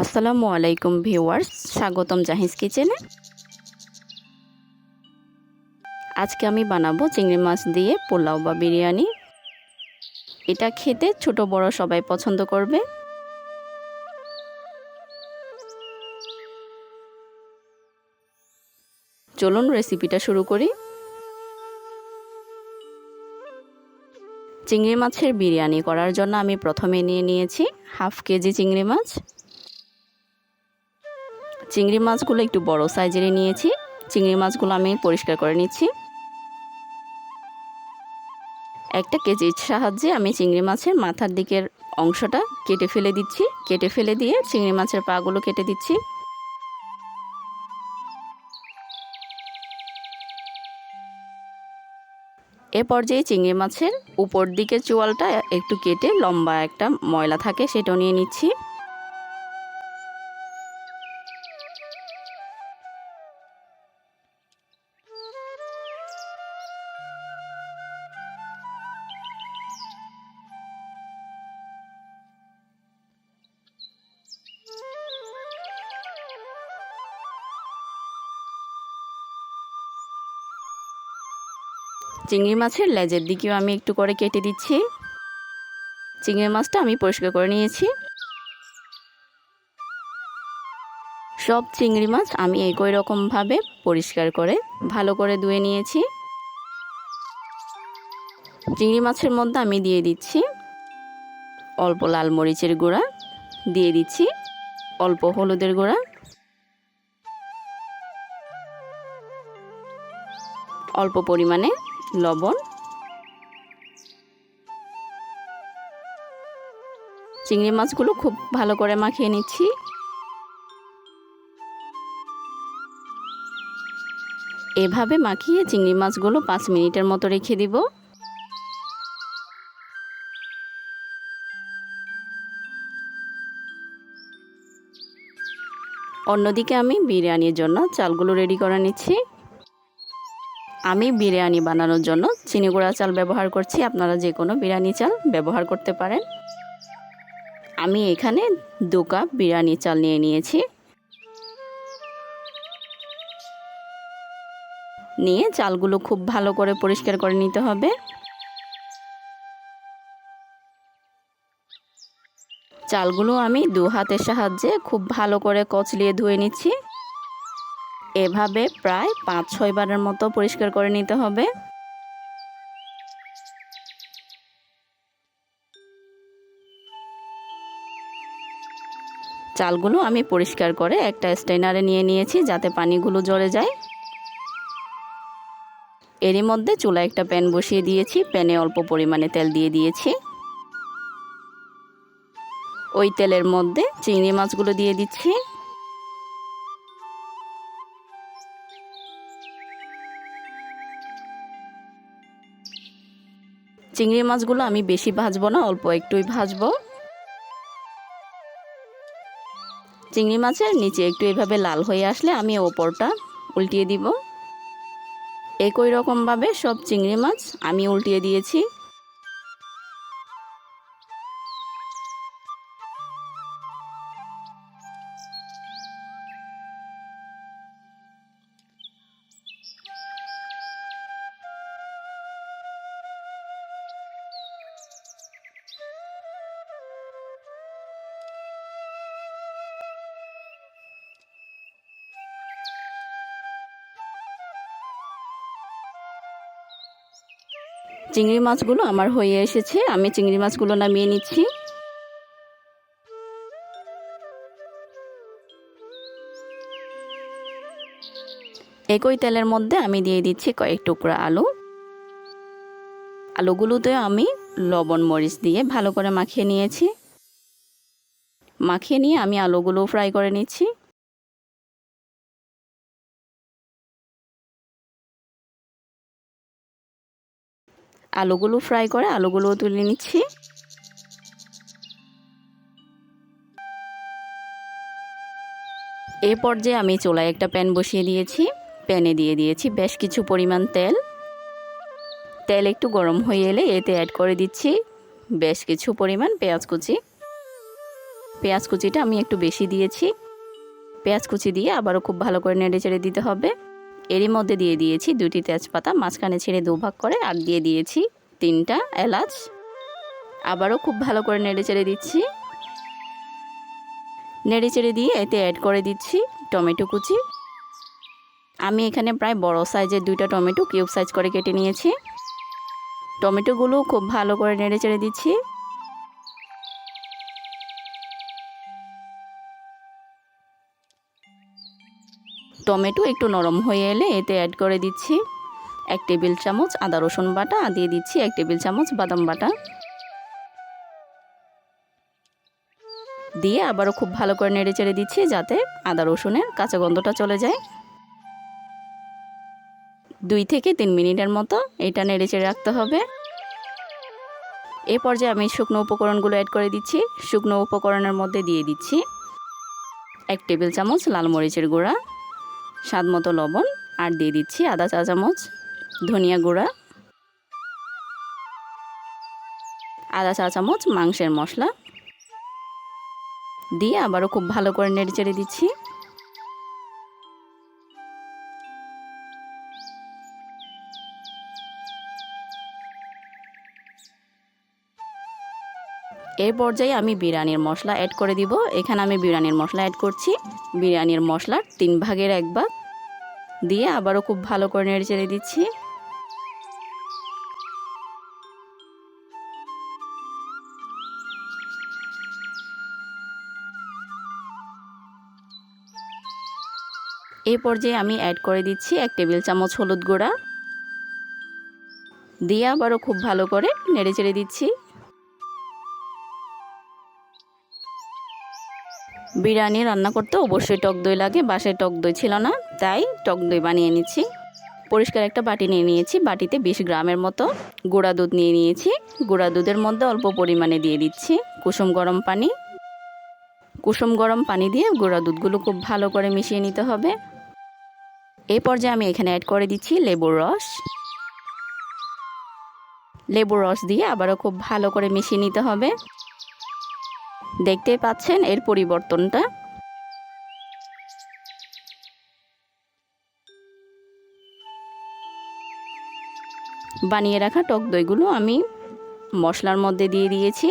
আসসালামু আলাইকুম ভিউয়ার্স, স্বাগতম জাহিজ কিচেনে। আজকে আমি বানাবো চিংড়ি মাছ দিয়ে পোলাও বা বিরিয়ানি। এটা খেতে ছোট বড় সবাই পছন্দ করবে। চলুন রেসিপিটা শুরু করি। চিংড়ি মাছের বিরিয়ানি করার জন্য আমি প্রথমে নিয়ে নিয়েছি হাফ কেজি চিংড়ি মাছ। চিংড়ি মাছগুলো একটু বড় সাইজের নিয়েছি। চিংড়ি মাছগুলো আমি পরিষ্কার করে নিচ্ছি। একটা কেজির সাহায্যে আমি চিংড়ি মাছের মাথার দিকের অংশটা কেটে ফেলে দিচ্ছি। কেটে ফেলে দিয়ে চিংড়ি মাছের পাগুলো কেটে দিচ্ছি। এ পর্যায়ে চিংড়ি মাছের উপর দিকের চোয়ালটা একটু কেটে লম্বা একটা ময়লা থাকে সেটাও নিয়ে নিচ্ছি। চিংড়ি মাছের লেজের দিকেও আমি একটু করে কেটে দিচ্ছি। চিংড়ি মাছটা আমি পরিষ্কার করে নিয়েছি। সব চিংড়ি মাছ আমি একই রকমভাবে পরিষ্কার করে ভালো করে ধুয়ে নিয়েছি। চিংড়ি মাছের মধ্যে আমি দিয়ে দিচ্ছি অল্প লাল মরিচের গুঁড়া, দিয়ে দিচ্ছি অল্প হলুদের গুঁড়া। অল্প পরিমাণে লবণ, চিংড়ি মাছগুলো খুব ভালো করে মাখিয়ে নিচ্ছি। এভাবে মাখিয়ে চিংড়ি মাছগুলো পাঁচ মিনিটের মতো রেখে দিব। অন্যদিকে আমি বিরিয়ানির জন্য চালগুলো রেডি করে নিচ্ছি। আমি বিরিয়ানি বানানোর জন্য চিনি গুঁড়া চাল ব্যবহার করছি। আপনারা যে কোনো বিরিয়ানি চাল ব্যবহার করতে পারেন। আমি এখানে দু কাপ বিরিয়ানি চাল নিয়ে নিয়েছি। নিয়ে চালগুলো খুব ভালো করে পরিষ্কার করে নিতে হবে। চালগুলো আমি দু হাতের সাহায্যে খুব ভালো করে কচলিয়ে ধুয়ে নিচ্ছি। এভাবে প্রায় পাঁচ, ছয় বারের মতো পরিষ্কার করে নিতে হবে। চালগুলো আমি পরিষ্কার করে একটা স্টেনারে নিয়ে নিয়েছি যাতে পানিগুলো জড়ে যায়। এরই মধ্যে চুলা একটা প্যান বসিয়ে দিয়েছি, প্যানে অল্প পরিমাণে তেল দিয়ে দিয়েছি। ওই তেলের মধ্যে চিংড়ি মাছগুলো দিয়ে দিচ্ছি। চিংড়ি মাছগুলো আমি বেশি ভাজবো না, অল্প একটুই ভাজবো। চিংড়ি মাছের নিচে একটু এভাবে লাল হয়ে আসলে আমি ওপরটা উল্টিয়ে দিব। একই রকমভাবে সব চিংড়ি মাছ আমি উল্টিয়ে দিয়েছি। চিংড়ি মাছগুলো আমার হয়ে এসেছে, আমি চিংড়ি মাছগুলো নামিয়ে নিচ্ছি। একই তেলের মধ্যে আমি দিয়ে দিচ্ছি কয়েক টুকরা আলু। আলুগুলোতে আমি লবণ, মরিচ দিয়ে ভালো করে মাখিয়ে নিয়েছি। মাখিয়ে নিয়ে আমি আলুগুলো ফ্রাই করে নিচ্ছি। আলুগুলো ফ্রাই করে আলুগুলো তুলে নিচ্ছি। এ পর্যায়ে আমি চোলায় একটা প্যান বসিয়ে দিয়েছি। প্যানে দিয়ে দিয়েছি বেশ কিছু পরিমাণ তেল। তেল একটু গরম হয়ে এলে এতে অ্যাড করে দিচ্ছি বেশ কিছু পরিমাণ পেঁয়াজ কুচি। পেঁয়াজ কুচিটা আমি একটু বেশি দিয়েছি। পেঁয়াজ কুচি দিয়ে আবারও খুব ভালো করে নেড়ে চেড়ে দিতে হবে। এরই মধ্যে দিয়ে দিয়েছি দুটি তেজপাতা, মাঝখানে ছেড়ে দুভাগ করে আর দিয়ে দিয়েছি তিনটা এলাচ। আবারও খুব ভালো করে নেড়ে চেড়ে দিচ্ছি। নেড়ে চেড়ে দিয়ে এতে অ্যাড করে দিচ্ছি টমেটো কুচি। আমি এখানে প্রায় বড় সাইজের দুইটা টমেটো কিউব সাইজ করে কেটে নিয়েছি। টমেটোগুলো খুব ভালো করে নেড়ে চেড়ে দিচ্ছি। টমেটো একটু নরম হয়ে এলে এতে অ্যাড করে দিচ্ছি এক টেবিল চামচ আদা রসুন বাটা দিয়ে দিচ্ছি এক টেবিল চামচ বাদাম বাটা। দিয়ে আবারও খুব ভালো করে নেড়ে চেড়ে দিচ্ছি যাতে আদা রসুনের কাঁচা গন্ধটা চলে যায়। দুই থেকে তিন মিনিটের মতো এটা নেড়ে চেড়ে রাখতে হবে। এ পর্যায়ে আমি শুকনো উপকরণগুলো অ্যাড করে দিচ্ছি। শুকনো উপকরণের মধ্যে দিয়ে দিচ্ছি এক টেবিল চামচ লাল মরিচের গুঁড়া স্বাদ মতো লবণ আর দিয়ে দিচ্ছি আদা চা চামচ ধনিয়া গুঁড়া। আদা চা চামচ মাংসের মশলা। দিয়ে আবারও খুব ভালো করে নেড়ে চেড়ে দিচ্ছি। এর পর্যায়ে আমি বিরিয়ানির মশলা অ্যাড করে দিব। এখানে আমি বিরিয়ানির মশলা অ্যাড করছি। বিরিয়ানির মশলার তিন ভাগের এক ভাগ। দিয়ে আবারও খুব ভালো করে নেড়ে চেড়ে দিচ্ছি। এই পর্যায়ে আমি অ্যাড করে দিচ্ছি এক টেবিল চামচ হলুদ গুঁড়া। দিয়ে আবারও খুব ভালো করে নেড়ে চেড়ে দিচ্ছি। বিরিয়ানি রান্না করতে অবশ্যই টক দই লাগে, বাসায় টক দই ছিল না, তাই টক দই বানিয়ে নিচ্ছি। পরিষ্কার একটা বাটি নিয়ে নিয়েছি, বাটিতে বিশ গ্রামের মতো গুঁড়া দুধ নিয়ে নিয়েছি। গুঁড়া দুধের মধ্যে অল্প পরিমাণে দিয়ে দিচ্ছি কুসুম গরম পানি। কুসুম গরম পানি দিয়ে গুঁড়া দুধগুলো খুব ভালো করে মিশিয়ে নিতে হবে। এই পর্যায়ে আমি এখানে অ্যাড করে দিচ্ছি লেবুর রস। লেবুর রস দিয়ে আবারও খুব ভালো করে মিশিয়ে নিতে হবে। দেখতেই পাচ্ছেন এর পরিবর্তনটা। বানিয়ে রাখা টক দইগুলো আমি মশলার মধ্যে দিয়ে দিয়েছি।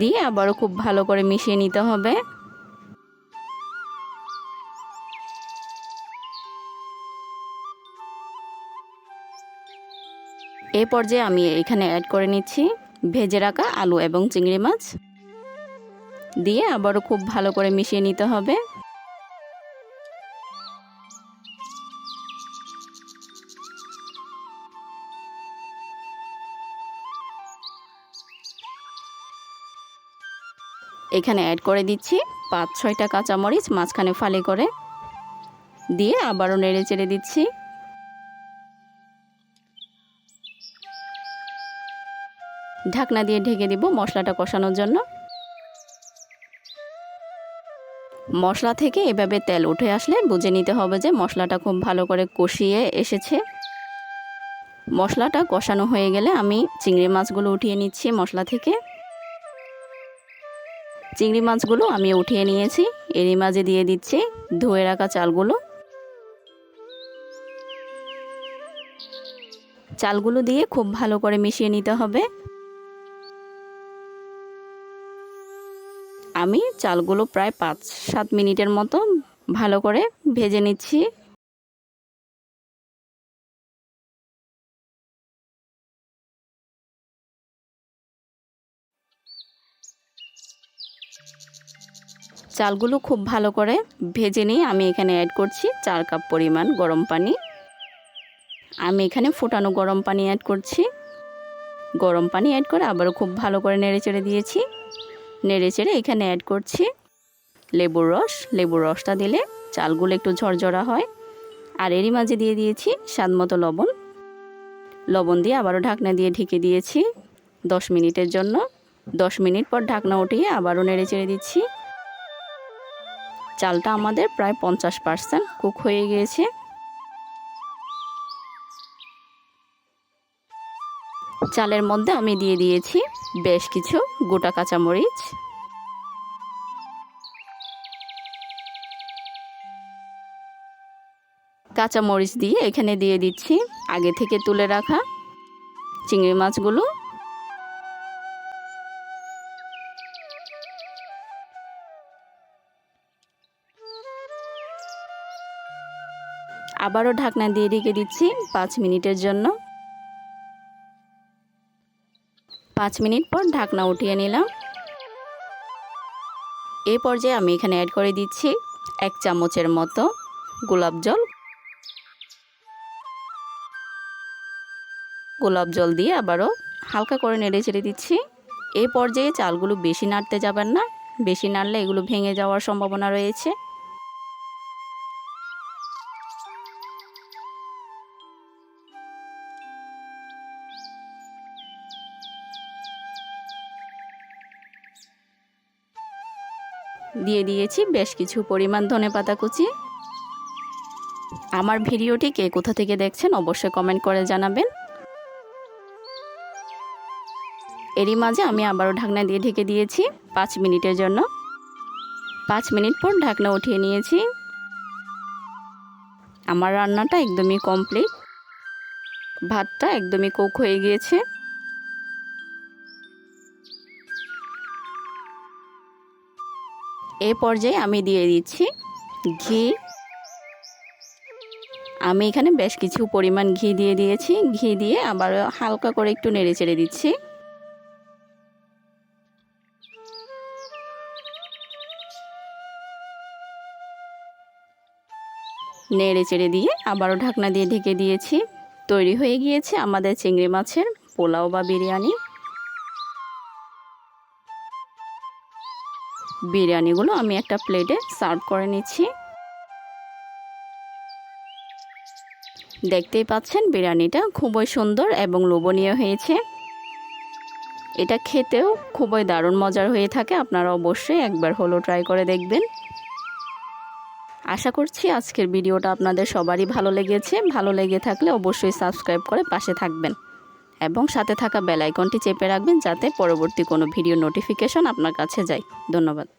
দিয়ে আবারও খুব ভালো করে মিশিয়ে নিতে হবে। এ পর্যায়ে আমি এখানে অ্যাড করে নিচ্ছি ভেজে রাখা আলু এবং চিংড়ি মাছ। দিয়ে আবারও খুব ভালো করে মিশিয়ে নিতে হবে। এখানে অ্যাড করে দিচ্ছি পাঁচ ছয়টা কাঁচামরিচ, মাঝখানে ফালি করে। দিয়ে আবারও নেড়ে চেড়ে দিচ্ছি। ঢাকনা দিয়ে ঢেকে দিব মশলাটা কষানোর জন্য। মশলা থেকে এভাবে তেল উঠে আসলে বুঝে নিতে হবে যে মশলাটা খুব ভালো করে কষিয়ে এসেছে। মশলাটা কষানো হয়ে গেলে আমি চিংড়ি মাছগুলো উঠিয়ে নিচ্ছি মশলা থেকে। চিংড়ি মাছগুলো আমি উঠিয়ে নিয়েছি, এরই মাঝে দিয়ে দিচ্ছি ধুয়ে রাখা চালগুলো। চালগুলো দিয়ে খুব ভালো করে মিশিয়ে নিতে হবে। আমি চালগুলো প্রায় পাঁচ, সাত মিনিটের মতো ভালো করে ভেজে নিচ্ছি। চালগুলো খুব ভালো করে ভেজে নিয়ে আমি এখানে অ্যাড করছি চার কাপ পরিমাণ গরম পানি। আমি এখানে ফুটানো গরম পানি অ্যাড করছি। গরম পানি অ্যাড করে আবারও খুব ভালো করে নেড়ে চেড়ে দিয়েছি। নেড়ে চেড়ে এখানে অ্যাড করছি। লেবুর রস, লেবুর রসটা দিলে চালগুলো একটু ঝরঝরা হয়। আর এরই মাঝে দিয়ে দিয়েছি স্বাদ মতো লবণ। লবণ দিয়ে আবারও ঢাকনা দিয়ে ঢেকে দিয়েছি দশ মিনিটের জন্য। দশ মিনিট পর ঢাকনা উঠিয়ে আবারও নেড়ে চেড়ে দিচ্ছি। চালটা আমাদের প্রায় পঞ্চাশ পার্সেন্ট কুক হয়ে গিয়েছে। চালের মধ্যে আমি দিয়ে দিয়েছি বেশ কিছু গোটা কাঁচামরিচ। কাঁচামরিচ দিয়ে এখানে দিয়ে দিচ্ছি আগে থেকে তুলে রাখা চিংড়ি মাছগুলো। আবারও ঢাকনা দিয়ে রেখে দিচ্ছি পাঁচ মিনিটের জন্য। পাঁচ মিনিট পর ঢাকনা উঠিয়ে নিলাম। এই পর্যায়ে আমি এখানে অ্যাড করে দিচ্ছি এক চামচের মতো গোলাপ জল। গোলাপ জল দিয়ে আবারও হালকা করে নেড়ে চেড়ে দিচ্ছি। এই পর্যায়ে চালগুলো বেশি নাড়তে যাবেন না। বেশি নাড়লে এগুলো ভেঙে যাওয়ার সম্ভাবনা রয়েছে। দিয়ে দিয়েছি বেশ কিছু পরিমাণ ধনে পাতা কুচি। আমার ভিডিওটি কে কোথা থেকে দেখছেন অবশ্যই কমেন্ট করে জানাবেন। এরই মাঝে আমি আবারও ঢাকনা দিয়ে ঢেকে দিয়েছি পাঁচ মিনিটের জন্য। পাঁচ মিনিট পর ঢাকনা উঠিয়ে নিয়েছি। আমার রান্নাটা একদমই কমপ্লিট। ভাতটা একদমই কোক হয়ে গিয়েছে। এ পর্যায়ে আমি দিয়ে দিচ্ছি ঘি। আমি এখানে বেশ কিছু পরিমাণ ঘি দিয়ে দিয়েছি। ঘি দিয়ে আবার হালকা করে একটু নেড়ে চেড়ে দিচ্ছি। নেড়ে চেড়ে দিয়ে আবারও ঢাকনা দিয়ে ঢেকে দিয়েছি। তৈরি হয়ে গিয়েছে আমাদের চিংড়ি মাছের পোলাও বা বিরিয়ানি। বিরিয়ানিগুলো আমি একটা প্লেটে সার্ভ করে নিচ্ছি। দেখতেই পাচ্ছেন, বিরিয়ানিটা খুবই সুন্দর এবং লোভনীয় হয়েছে। এটা খেতেও খুবই দারুণ মজার হয়ে থাকে, আপনারা অবশ্যই একবার হলো ট্রাই করে দেখবেন। আশা করছি আজকের ভিডিওটা আপনাদের সবারই ভালো লেগেছে। ভালো লেগে থাকলে অবশ্যই সাবস্ক্রাইব করে পাশে থাকবেন এবং সাথে থাকা বেল আইকনটি চেপে রাখবেন যাতে পরবর্তী কোনো ভিডিও নোটিফিকেশন আপনার কাছে যায়। ধন্যবাদ।